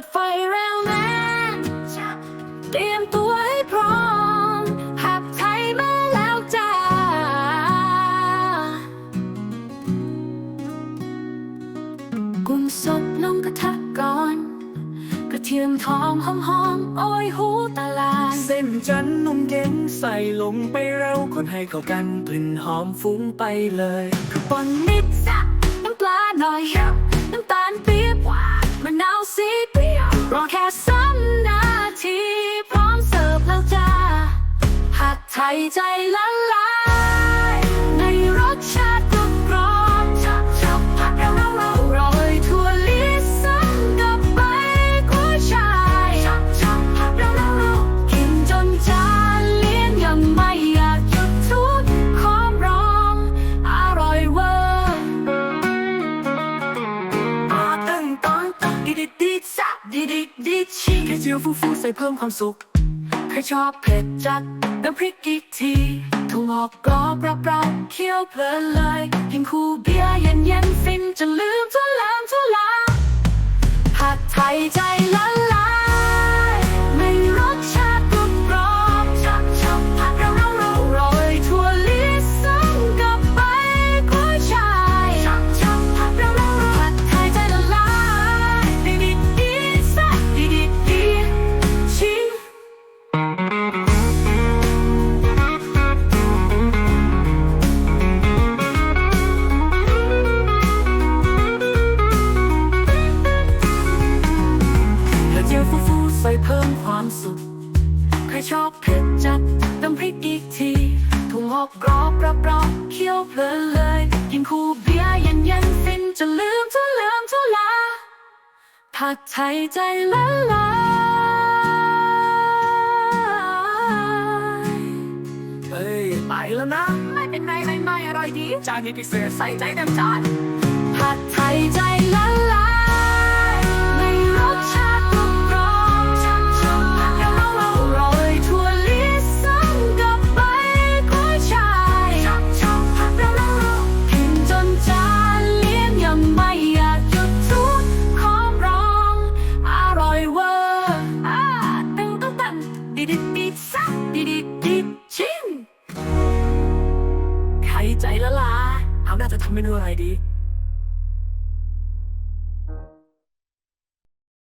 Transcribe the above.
ดไฟแรงแรงเตรียมตัวให้พร้อมหับไทยมาแล้วจ้า กุ้งสดลงกระทะก่อน กระเทียมทองหอมๆโอ้ยหูตาลาย เส้นจันทร์นุ่มเย็นใส่ลงไปเร็วคนให้เข้ากันกลิ่นหอมฟุ้งไปเลยปนนิดสักน้ำปลาหน่อย รอแค่สามนาที พร้อมเสิร์ฟแล้วจ้าหัดไทยใจละลา แค่เจียวฟูฟูใส่เพิ่มความสุข ใครชอบเผ็ดจัดน้ำพริกอีกทีถั่วงอกกรอบรับรับเคี้ยวเพลินเลยกินคู่เบียร์เย็นเย็นฟินจะลืม ฟูฟูใส่เพิ่มความสุข ใครชอบเผ็ดจัดน้ำพริกอีกทีถุงหอกกรอบรับรองเคี้ยวเพลินเลยกินคู่เบียร์เย็นเย็นๆฟินจะลืมทุลืมทุลาผัดไทยใจละลายเฮ้ยไปแล้วนะ ไม่เป็นไรไม่ไม่อร่อยดี จานนี้พิเศษใส่ใส่ใจเต็มจานผัดไทยใจละลา เมนูอะไรดี